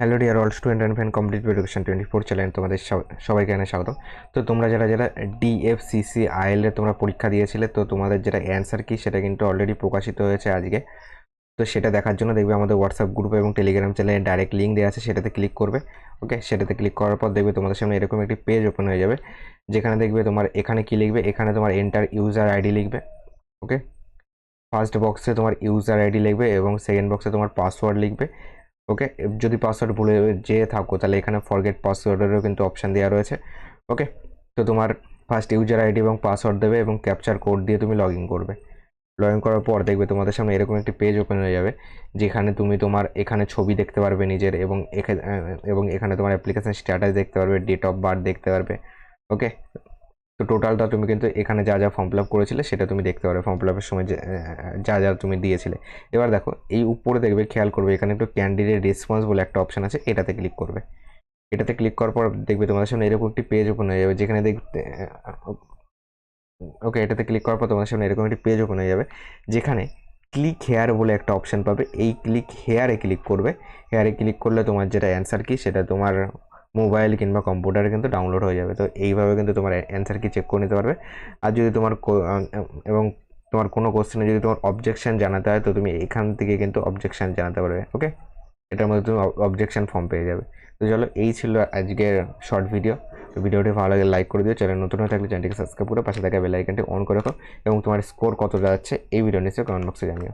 Hello dear all student and fan complete education twenty four channel তোমাদের সবাইকে এখানে স্বাগত তো তোমরা যারা যারা ডিএফসিসি আইএল এর তোমরা পরীক্ষা দিয়েছিলে, তো তোমাদের যেটা অ্যান্সার কি সেটা কিন্তু অলরেডি প্রকাশিত হয়েছে আজকে। তো সেটা দেখার জন্য দেখবে আমাদের হোয়াটসঅ্যাপ গ্রুপ এবং টেলিগ্রাম চ্যানেলে ডাইরেক্ট লিঙ্ক দেওয়া আছে, সেটাতে ক্লিক করবে। ওকে সেটাতে ক্লিক করার পর দেখবে তোমাদের সামনে এরকম একটি পেজ ওপেন হয়ে যাবে, যেখানে দেখবে তোমার এখানে কি লিখবে? এখানে তোমার এন্টার ইউজার আইডি লিখবে। ওকে ফার্স্ট বক্সে তোমার ইউজার আইডি লিখবে এবং সেকেন্ড বক্সে তোমার পাসওয়ার্ড লিখবে। ওকে? যদি পাসওয়ার্ড ভুলে যেয়ে থাকো, তাহলে এখানে ফরগেট পাসওয়ার্ডেরও কিন্তু অপশান দেওয়া রয়েছে। ওকে? তো তোমার ফার্স্ট ইউজার আইডি এবং পাসওয়ার্ড দেবে এবং ক্যাপচার কোড দিয়ে তুমি লগ ইন করবে। লগ ইন করার পর দেখবে তোমাদের সামনে এরকম একটি পেজ ওপেন হয়ে যাবে, যেখানে তুমি তোমার এখানে ছবি দেখতে পারবে নিজের এবং এবং এখানে তোমার অ্যাপ্লিকেশান স্ট্যাটাস দেখতে পারবে ডেট অফ বার্থ দেখতে পারবে। ওকে? তো টোটালটা তুমি কিন্তু এখানে যা যা ফর্ম ফিল আপ করেছিলে সেটা তুমি দেখতে পারবে। ফর্ম ফিল আপের সময় যে, যা যা তুমি দিয়েছিলে। এবার দেখো এই উপরে দেখবে খেয়াল করবে এখানে একটু ক্যান্ডিডেট রেসপন্স বলে একটা অপশান আছে এটাতে ক্লিক করবে। এটাতে ক্লিক করার পর দেখবে তোমাদের সামনে এরকম একটি পেজ ওপেন হয়ে যাবে যেখানে দেখতে ওকে এটাতে ক্লিক করার পর তোমাদের সামনে এরকম একটি পেজ ওপেন হয়ে যাবে যেখানে ক্লিক হেয়ার বলে একটা অপশান পাবে। এই ক্লিক হেয়ারে ক্লিক করবে। হেয়ারে ক্লিক করলে তোমার যেটা অ্যান্সার কি সেটা তোমার মোবাইল কিংবা কম্পিউটারে কিন্তু ডাউনলোড হয়ে যাবে। তো এইভাবে কিন্তু তোমার অ্যান্সার কি চেক করে নিতে পারবে। আর যদি তোমার এবং তোমার কোনো কোশ্চেনে যদি তোমার অবজেকশান জানাতে হয়, তো তুমি এখান থেকে কিন্তু অবজেকশান জানাতে পারবে ওকে এটার মধ্যে তুমি অবজেকশন ফর্ম পেয়ে যাবে। তো চলো, এই ছিল আজকের শর্ট ভিডিও তো ভিডিওটি ভালো লাগে লাইক করে দিও। চ্যানেল নতুন হয়ে থাকলে চ্যানেলটিকে সাবস্ক্রাইব করে পাশে থাকা বেল আইকনটি অন করে রাখো। এবং তোমার স্কোর কত যাচ্ছে, এই ভিডিও নিচে কমেন্ট বক্সে জানিও।